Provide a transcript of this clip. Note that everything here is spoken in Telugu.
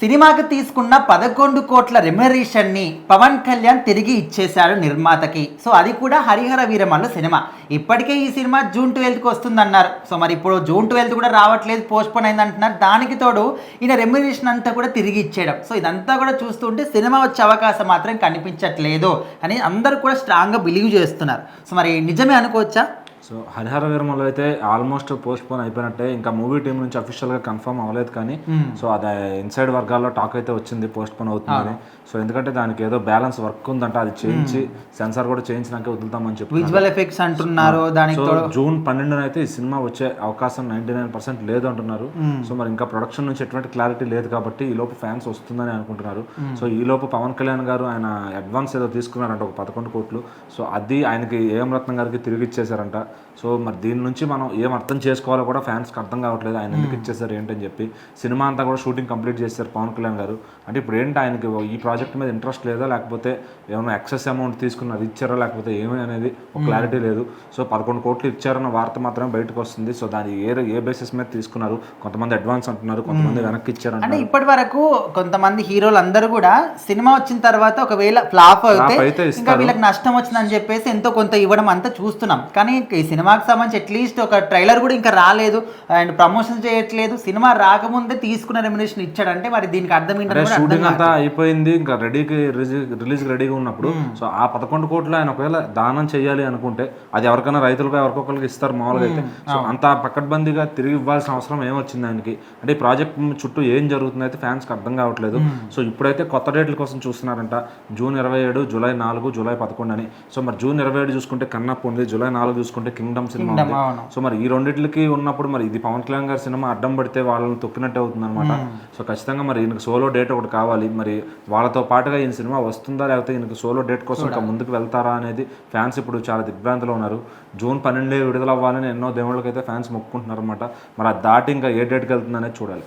సినిమాకి తీసుకున్న పదకొండు కోట్ల రెమ్యునరేషన్ని పవన్ కళ్యాణ్ తిరిగి ఇచ్చేశాడు నిర్మాతకి. సో అది కూడా హరిహర వీరమల్లు సినిమా. ఇప్పటికే ఈ సినిమా జూన్ ట్వెల్త్కి వస్తుందన్నారు. సో మరి ఇప్పుడు జూన్ ట్వెల్త్ కూడా రావట్లేదు పోస్ట్పోన్ అయింది అంటున్నారు దానికి తోడు ఈయన రెమ్యునరేషన్ అంతా కూడా తిరిగి ఇచ్చేయడం. సో ఇదంతా కూడా చూస్తుంటే సినిమా వచ్చే అవకాశం మాత్రం కనిపించట్లేదు అని అందరూ కూడా స్ట్రాంగ్గా బిలీవ్ చేస్తున్నారు. సో మరి నిజమే అనుకోవచ్చా? సో హరిహర వీరమలో అయితే ఆల్మోస్ట్ పోస్ట్ పోన్ అయిపోయినట్టే. ఇంకా మూవీ టీం నుంచి అఫీషియల్గా కన్ఫర్మ్ అవ్వలేదు కానీ సో అది ఇన్సైడ్ వర్గాల్లో టాక్ అయితే వచ్చింది పోస్ట్ పోన్ అవుతుందని సో ఎందుకంటే దానికి ఏదో బ్యాలెన్స్ వర్క్ ఉందంట అది చేయించి సెన్సార్ కూడా చేయించినాకే వదులుతామని చెప్పి విజువల్ ఎఫెక్ట్స్ అంటున్నారు దానికి జూన్ పన్నెండున అయితే ఈ సినిమా వచ్చే అవకాశం నైన్టీ నైన్ పర్సెంట్ లేదు అంటున్నారు. సో మరి ఇంకా ప్రొడక్షన్ నుంచి ఎటువంటి క్లారిటీ లేదు కాబట్టి ఈ లోపు ఫ్యాన్స్ వస్తుందని అనుకుంటున్నారు. సో ఈ లోపు పవన్ కళ్యాణ్ గారు ఆయన అడ్వాన్స్ ఏదో తీసుకున్నారంట ఒక పదకొండు కోట్లు. సో అది ఆయనకి ఏం రత్నం గారికి తిరిగి ఇచ్చేసారంట సో మరి దీని నుంచి మనం ఏం అర్థం చేసుకోవాలో కూడా ఫ్యాన్స్కి అర్థం కావట్లేదు. ఆయన ఎందుకు ఇచ్చేసారు ఏంటని చెప్పి సినిమా అంతా కూడా షూటింగ్ కంప్లీట్ చేశారు పవన్ కళ్యాణ్ గారు. అంటే ఇప్పుడు ఏంటి ఆయనకి ఈ ప్రాజెక్ట్ మీద ఇంట్రెస్ట్ లేదా? లేకపోతే ఏమైనా ఎక్సెస్ అమౌంట్ తీసుకుని అది ఇచ్చారా? లేకపోతే ఏమి అనేది ఒక క్లారిటీ లేదు. సో పదకొండు కోట్లు ఇచ్చారన్న వార్త మాత్రమే బయటకు వస్తుంది. సో దాని ఏ ఏ బేసిస్ మీద తీసుకున్నారు? కొంతమంది అడ్వాన్స్ అంటున్నారు కొంతమంది వెనక్కి అంటే ఇచ్చారంటున్నారు ఇప్పటి వరకు కొంతమంది హీరోలు అందరూ కూడా సినిమా వచ్చిన తర్వాత ఒకవేళ ఫ్లాప్ అయితే ఇంకా. వీళ్ళకి నష్టం వచ్చిందని చెప్పేసి ఎంతో కొంత ఇవ్వడం అంతా చూస్తున్నాం. కానీ సినిమాకి సంబంధించి అట్లీస్ట్ ఒక ట్రైలర్ కూడా ఇంకా రాలేదు. అండ్ ప్రమోషన్ చేయట్లేదు. సినిమా రాకముందే తీసుకున్న రెమ్యునేషన్ ఇచ్చాడంటే మరి దీనికి అర్థం షూటింగ్ అంతా అయిపోయింది. ఇంకా రెడీకి రిలీజ్ రెడీగా ఉన్నప్పుడు. సో ఆ పదకొండు కోట్లు ఆయన ఒకవేళ దానం చేయాలి అనుకుంటే అది ఎవరికైనా రైతులకు ఎవరికొకరికి ఇస్తారు మామూలుగా అయితే. సో అంత పక్కడ్బందీగా తిరిగి ఇవ్వాల్సిన అవసరం ఏమొచ్చింది ఆయనకి? అంటే ఈ ప్రాజెక్ట్ చుట్టూ ఏం జరుగుతుంది అయితే ఫ్యాన్స్కి అర్థం కావట్లేదు. సో ఇప్పుడైతే కొత్త డేట్ల కోసం చూస్తున్నారంట. జూన్ ఇరవై ఏడు జూలై నాలుగు జూలై పదకొండు అని. సో మరి జూన్ ఇరవై ఏడు చూసుకుంటే కన్నప్ప ఉంది జూలై నాలుగు చూసుకుంటే కింగ్డమ్ సినిమా అవును. సో మరి ఈ రెండిట్లకి ఉన్నప్పుడు మరి ఇది పవన్ కళ్యాణ్ గారి సినిమా అడ్డం పడితే వాళ్ళని తొక్కినట్టే అవుతుంది అనమాట సో ఖచ్చితంగా మరి ఈయనకు సోలో డేట్ ఒకటి కావాలి. మరి వాళ్ళతో పాటుగా ఈయన సినిమా వస్తుందా లేకపోతే ఈయనకు సోలో డేట్ కోసం ఇంకా ముందుకు వెళ్తారా అనేది ఫ్యాన్స్ ఇప్పుడు చాలా దిగ్భ్రాంతిలో ఉన్నారు. జూన్ పన్నెండే విడుదల అవ్వాలని ఎన్నో దేవుళ్ళకైతే ఫ్యాన్స్ మొక్కుకుంటున్నారు అనమాట మరి అది దాటి ఇంకా ఏ డేట్కి వెళ్తుంది అనేది చూడాలి.